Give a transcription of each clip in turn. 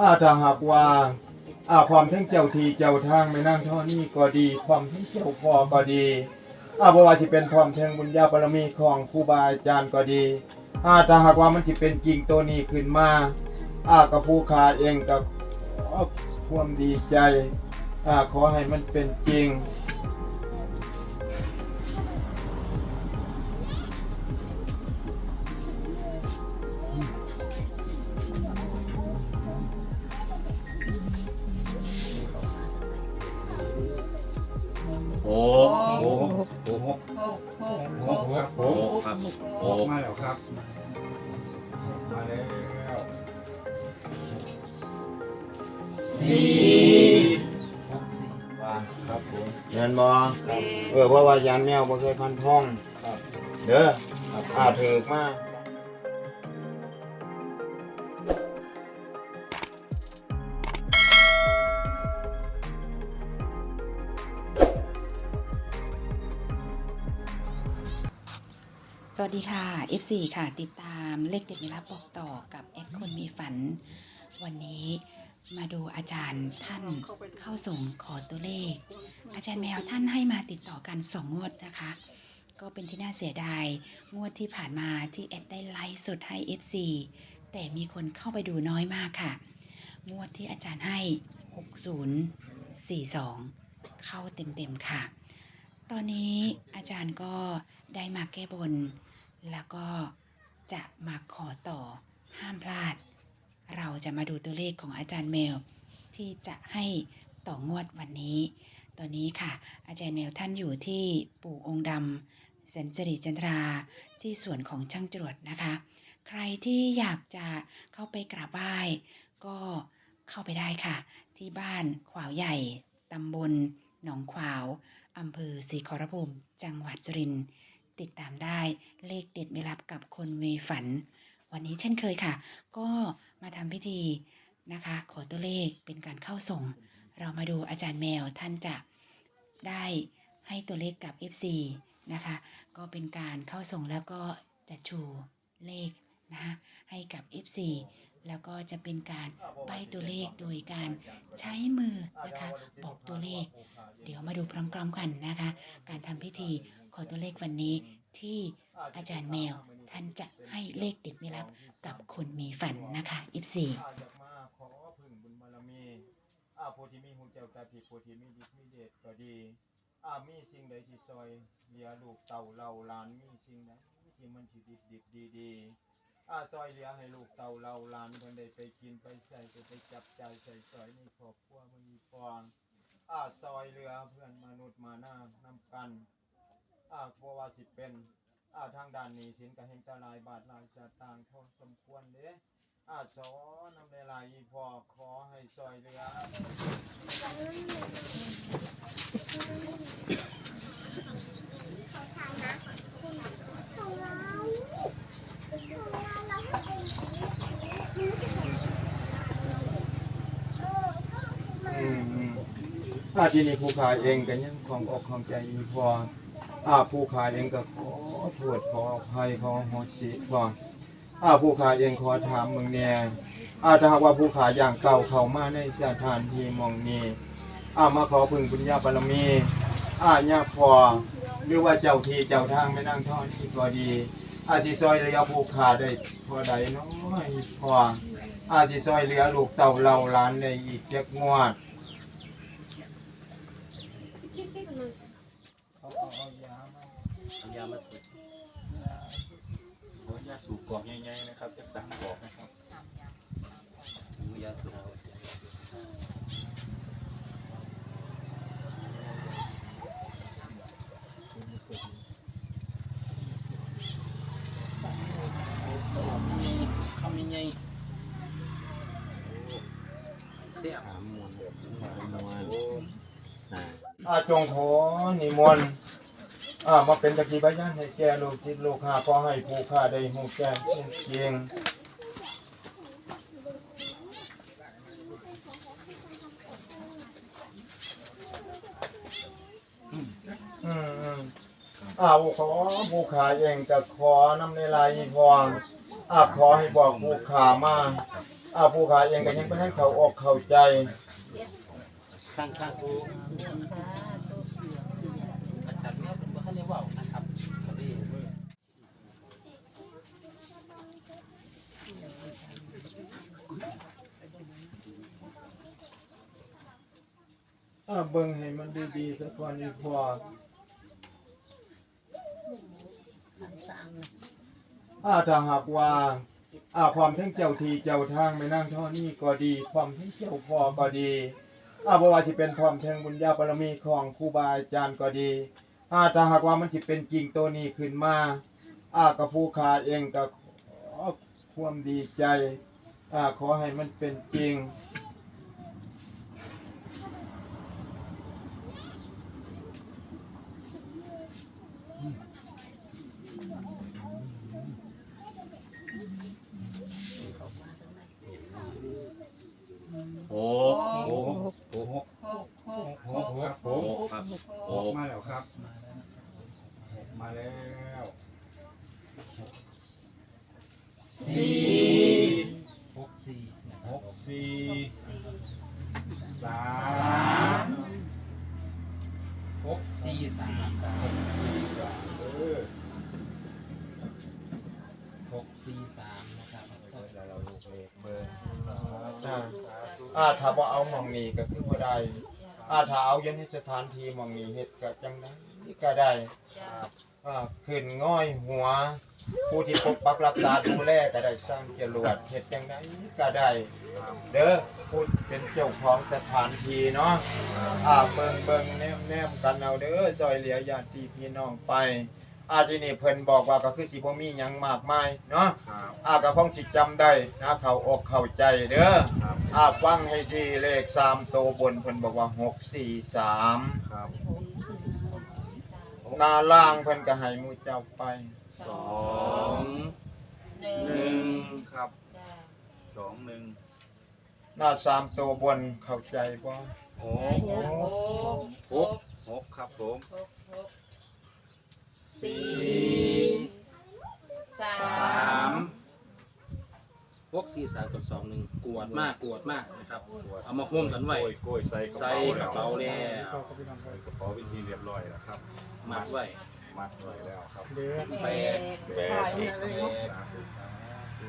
อาถ้าหากว่าอาความทั้งเจ้าทีเจ้าทางไม่นั่งเท่านี้ก็ดี ความทั้งเจ้าพอก็ดีอาบว่าที่เป็นความทั้งบุญญาบารมีของครูบาอาจารย์ก็ดีอาถ้าหากว่ามันที่เป็นกิ่งตัวนี้ขึ้นมาอากับผู้ขาเองกับความดีใจอาขอให้มันเป็นจริง อ้โหครับโอ้โอ้มาแล้วครับมาแล้วสี่ว่าครับผมเงินบ่เออเพราะว่ายานแมวบ่เคยพันท้องครับเด้ออาถือมา สวัสดีค่ะ F4 ค่ะ ติดตามเลขเด็ดในรับบอกต่อกับแอดคนมีฝัน วันนี้มาดูอาจารย์ท่านเข้าส่งขอตัวเลข อาจารย์แมวท่านให้มาติดต่อกันสองงวดนะคะ ก็เป็นที่น่าเสียดาย งวดที่ผ่านมาที่แอดได้ไลฟ์สดให้ FC แต่มีคนเข้าไปดูน้อยมากค่ะ งวดที่อาจารย์ให้ 6042 เข้าเต็มๆค่ะ ตอนนี้อาจารย์ก็ ได้มาแก้บน แล้วก็จะมาขอต่อห้ามพลาด เราจะมาดูตัวเลขของอาจารย์เมล ที่จะให้ต่องวดวันนี้ ตอนนี้ค่ะ อาจารย์เมลท่านอยู่ที่ปู่องค์ดำแสนสิริจันทราที่ส่วนของช่างจรวดนะคะ ใครที่อยากจะเข้าไปกราบไหว้ก็เข้าไปได้ค่ะ ที่บ้านขวาวใหญ่ตำบลหนองขวาวอำเภอศรีขอรภูมิ จังหวัดสุรินทร์ ติดตามได้เลขเด็ดไม่รับกับคนมีฝัน วันนี้เช่นเคยค่ะ ก็มาทำพิธีนะคะ ขอตัวเลขเป็นการเข้าส่ง เรามาดูอาจารย์แมวท่านจะได้ให้ตัวเลขกับ FC นะคะ ก็เป็นการเข้าส่งแล้วก็จะชูเลขนะคะให้กับ FC แล้วก็จะเป็นการใบตัวเลขโดยการใช้มือนะคะบอกตัวเลข เดี๋ยวมาดูพร้อมๆกันนะคะ การทำพิธี ขอตัวเลขวันนี้ที่อาจารย์แมวท่านจะให้เลขเด็ดไม่รับกับคนมีฝันนะคะอิฟซีอาจากมาขอพึ่งบุญบารมีอาโพธิมีหูเจ้าตาทิโพธิมีฤทธิ์มีเดชก็ดีอามีสิ่งใดที่ซอยเหลียลูกเต่าเราหลานมีสิ่งใดที่มันสิดิบดิบดีดีๆอาซอยเหลียให้ลูกเต่าเราหลานเพิ่นได้ไปกินไปใส่ไปจับจ่ายใส่สอยในครอบครัวมันมีฟองอาซอยเหลือเพื่อนมนุษย์มาหน้านำกัน อาบ่ว่าสิเป็นอาทางด้านนี้สินกับเฮงตาลายบาทลายสตางค์พอสมควรเด้อาสอนำในลายอีพอขอให้ซอยเรืออืมอืมอาทีนี้ผู้ขายเองก็ยังของอกของใจอีพอ อาผู้ขายเองก็ขอโทษขออภัยขอโหสิพออาผู้ขายเองขอถามมึงเนี่ยอาถ้าหากว่าผู้ขายอย่างเก่าเข้ามาในสถานที่มองนี้อามาขอพึ่งบุญญาบารมีอาญาพอหรือว่าเจ้าที่เจ้าทางไม่นั่งท่อนี้ก็ดี อาสิซอยเหลือผู้ขาได้พอใดน้อยพออาสิซอยเหลือลูกเต่าเหล่าล้านในอีกจักงวดเขาเอาเอายามา เอายามาสูบขอยาสูบกอกใหญ่ๆนะครับจากสามกอกนะครับเอายาสูบทำยังไงเสียหามวนหามวนอ่าอาจงขอนิมนต์ อามาเป็นตะกี้พยานให้แก่ลูกจิตลูกหาขอให้ผู้ข้าได้หูแก่เกียงอืมอืมอาขอผู้ขาเองจะขอนำในลายพองอาขอให้บอกผู้ขามาอ่าผู้ขาเองก็ยังบ่ทันเขาออกเข้าใจข้างข้างกูอาจารย์เนี่ยเป็นว่าท่านเรียกว่านะครับสวัสดี อ่าเบิ่งให้มันดีๆสักก่อนดีพออ่าถ้าหากว่าอ่าความทั้งเจ้าทีเจ้าทางไม่นั่งเท่านี้ก็ดี ความทั้งเจ้าพอก็ดีอ่าบ่ว่าสิเป็นความแทงบุญญาบารมีของครูบาอาจารย์ก็ดีอ่าถ้าหากว่ามันสิเป็นจริงตัวนี้ขึ้นมาอ่ากับผู้ขาเองก็ขอความดีใจอ่าขอให้มันเป็นจริง โอ้ โอ้โหหกหกครับผม ครับ หกมาแล้วครับหก มาแล้วสี่หกสี่หกสี่สามหกสี่สามหกสี่สามเออหกสี่สามนะครับแล้วเราลูกเลขเบอร์อ่าถ้าบ่าเอามองนี้ก็คือบ่าได้อาถ้าเอายันให้สถานที่มองนี้เฮ็ดก็จังได้ก็ได้ครับ อ่าขึ้นง่อยหัว ผู้ที่ปกปักรักษาดูแลก็ได้สร้างจรวดเฮ็ดจังไดก็ได้ เด้อผู้เป็นเจ้าของสถานที่เนาะอ่าเบิ่งเบิ่งแนมแนมกันเอาเด้อซอยเหลือญาติพี่น้องไปอ่าที่นี่เพิ่นบอกว่าก็คือสิบ่มีหยังมากมายเนาะครับอ่าก็คงสิจำได้นะเข้าอกเข้าใจเด้อครับอ่าฟังให้ดีเลขสามตัวบนเพิ่นบอกว่าหกสี่สามครับห นาล่างเพิ่นก็ให้หมูเจ้าไปสอสองงหนึ่งครับสองหนึ่งหน้าสามตัวบนเข้าใจบ่หกหกหกครับผมสี่สาสาม ม หกสี่สามกับสองหนึ่งกวดมากกวดมากนะครับ เอามาห่วมกันไว้ โกยโกยใส่กระใส่เป๋ากระเป๋าแล้ว ใส่กระเป๋าวิธีเรียบร้อยแล้วครับมัดไว้ มัดไว้แล้วครับแบกแบกอีกครับสาธุสาธุ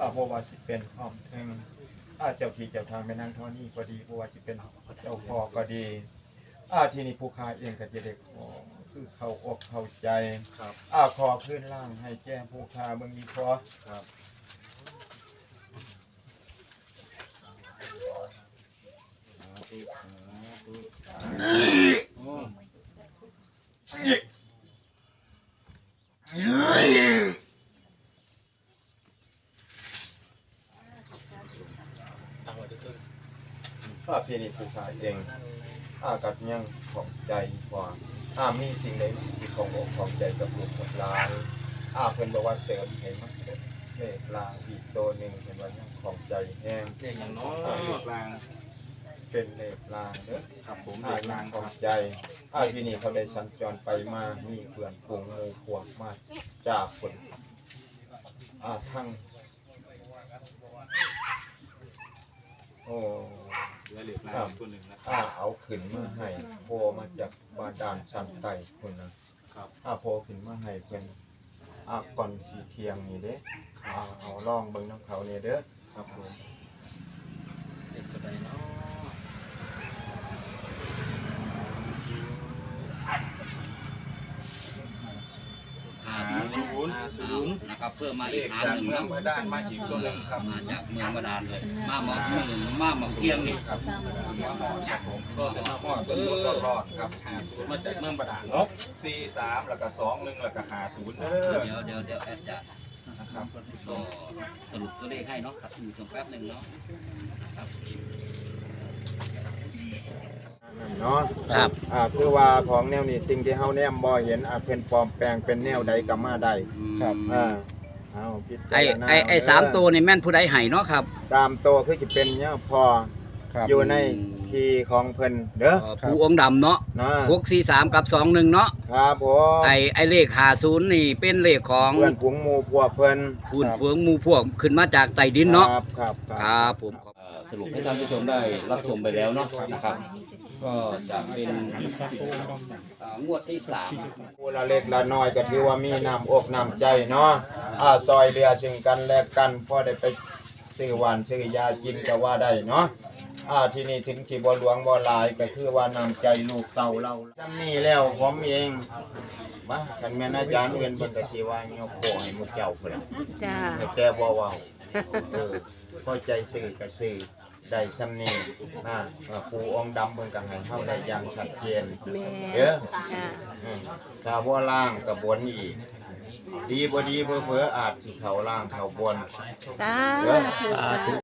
อ่าบ่ว่าสิเป็นอ้อมถึงอ่าเจ้าที่เจ้าทางแม่นางเท่านี้ก็ดีบ่ว่าสิเป็นเจ้าพ่อก็ดี อ่าที่นี่ผู้ค้าเองก็จะได้ขอคือเข้าอกเข้าใจครับ อ่าขอขึ้นล่างให้แจ้งผู้ค้าเบิ่งนี้พอครับสาธุสาธุโอ้ตั้งไว้ที่ต้น อ่าที่นี่ผู้ค้าเอง อากับ ยังของใจกว่าอามีสิ่งใดที่ของอกของใจกับลูกกับหลานอาเพิ่นบอกว่าเสริมให้มันเป็นเลขลางอีกตัวหนึ่งเพิ่นว่ายังของใจแห้งเรียกอย่างน้ออ่าเลยขลางเป็นเลขลางเด้อครับผมเลอาขลางของรับใจอาที่นี่เขาได้สัญจรไปมามีเพื่อนฝูงหมู่พวกมาจากคนอาทั้ง โอ้เหลือเลขลางตัวหนึ่งนะคอารับเอาขึ้นมาให้โพมาจากบาดาลสันไตคนนะครับอาโพขึ้นมาให้เพิ่นอาก่อนสีเทียงนี่เด้อาเอาลองเบิ่งน้ำเขาเนี่ยเด้อครับผมเด็กกระไดเนาะห้าศู นย์ห้าศูนย์นะครับเพื่อมาเลอีกขฐานจากหนึ่งเมืองนะพระด้านมาอีกตัวหนึ่งครับมาจากเมืองบาดาลเลย มาหมอกเมืองมาหมอกเที่ยงนี่ครับมาหอดครับผมก็จะมาพ่อสดสดร้อนๆครับห้าศูนย์มาจากเมืองบาดาลหกสี่สามแล้วก็สองหนึ่งแล้วก็หาศูนย์เด้อเดี๋ยวเดี๋ยวเดี๋ยวแอดจะ นะครับ ก็สรุปตัวเลขให้เนาะครับอยู่ตรงแป๊บหนึ่งเนาะนะครับ นั่นเนาะครับ อ่าคือว่าของแนวนี้สิ่งที่เฮาแนมบ่เห็นอาจเพิ่นปลอมแปลงเป็นแนวใดก็มาได้ครับ อ่าเอาพิจารไอ้ณาไอ้ไอ้เด้สามตัวนี่แม่นผู้ใดให้เนาะครับ ตามตัวคือสิเป็นเนี่ยพอครับอยู่ในที่ของเพิ่นเด้อเอ่อผู้องค์ดำเนาะนะหกสี่สามกับสองหนึ่งเนาะครับผมไอไอเลขหาศูนย์นี่เป็นเลขของเพื่อนผงหมู่พวกเพิ่นพูนเฟืองหมูพวกขึ้นมาจากใต้ดินเนาะครับครับคครับ รับผม เอ่อสรุปให้ท่านผู้ชมได้รับชมไปแล้วเนาะนะครับ ก็จะเป็นเอ่องวดที่สาม ผู้ละเล็กละน้อยก็ถือว่ามีน้ำอกน้ำใจเนาะอ่าซอยเรือซึ่งกันและกันพอได้ไปซื้อหวานซื้อยากินก็ว่าได้เนาะอ่าที่นี่ถึงสิบ่หลวงบ่หลายก็คือว่าน้ำใจลูกเต่าเราจำนี้แล้วผมเองมาคันแม่นอาจารย์เอื่นเพิ่นก็สิว่าเงี้ยโคให้หมุเจ้าพุ่นล่ะจ้า แต่บ่เว้าเออพอใจซื้อก็ซื้อ ได้สำนี้นะอ่าปู่องค์ดำเพิ่นก็ให้เฮาได้อย่างชัดเจนแม่เด้อจ้าอืมถ้าว่าล่างกับบนอีก ดีบ่ดีเพื่อเพื่อๆอาจสิเขาล่างเขาบนจ้าเด้อ